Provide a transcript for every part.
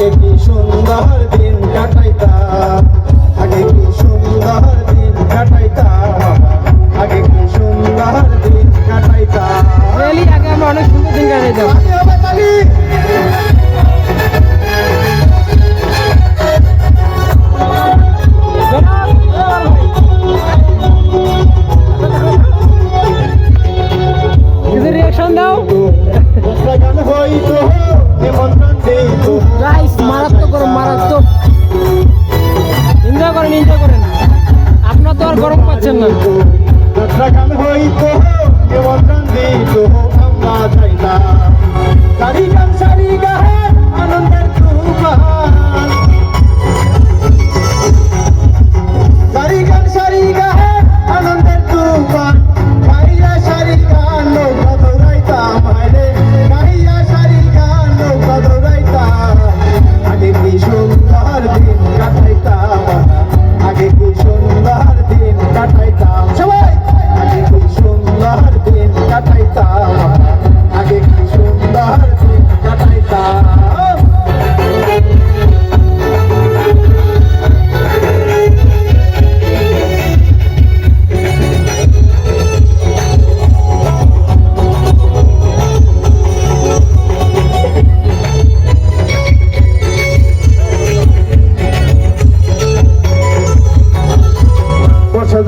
আগে কি সুন্দর দিন কাটাইতাম? আগে কি সুন্দর দিন কাটাইতাম? আগে কি সুন্দর দিন কাটাইতাম? আগে আমরা অনেক সুন্দর দিন কাটাইতাম। আগে পাচ্ছেন না দশটা গান হইতো নিমন্ত্রণ দিত আমরা যাইতাম সারি গান সারি গান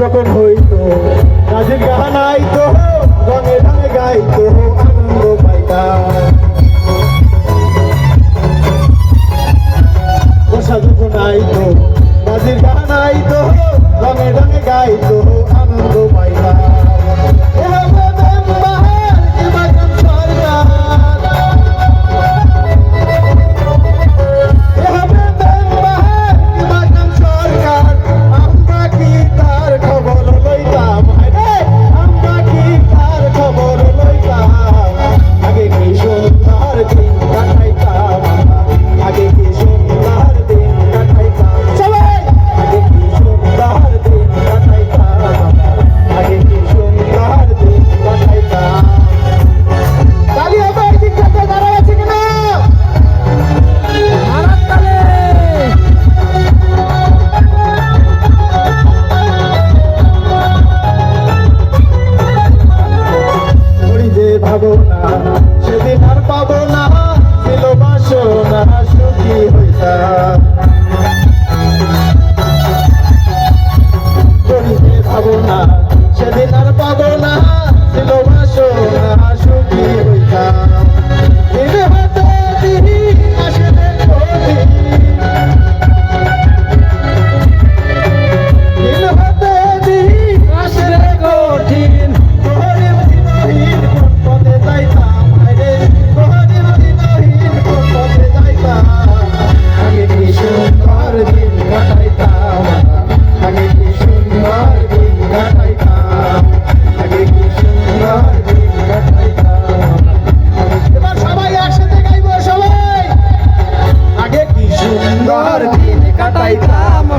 যখন হইতো রাজের গান আইতো, রঙে ঢাঙে গাইতো, আনন্দ পাইতাম। বসা যখন আইতো রাজের গান তো রঙে ঢাঙে গাইত, আনন্দ পাইতাম। পাবো না সেদিন আর পাবো না।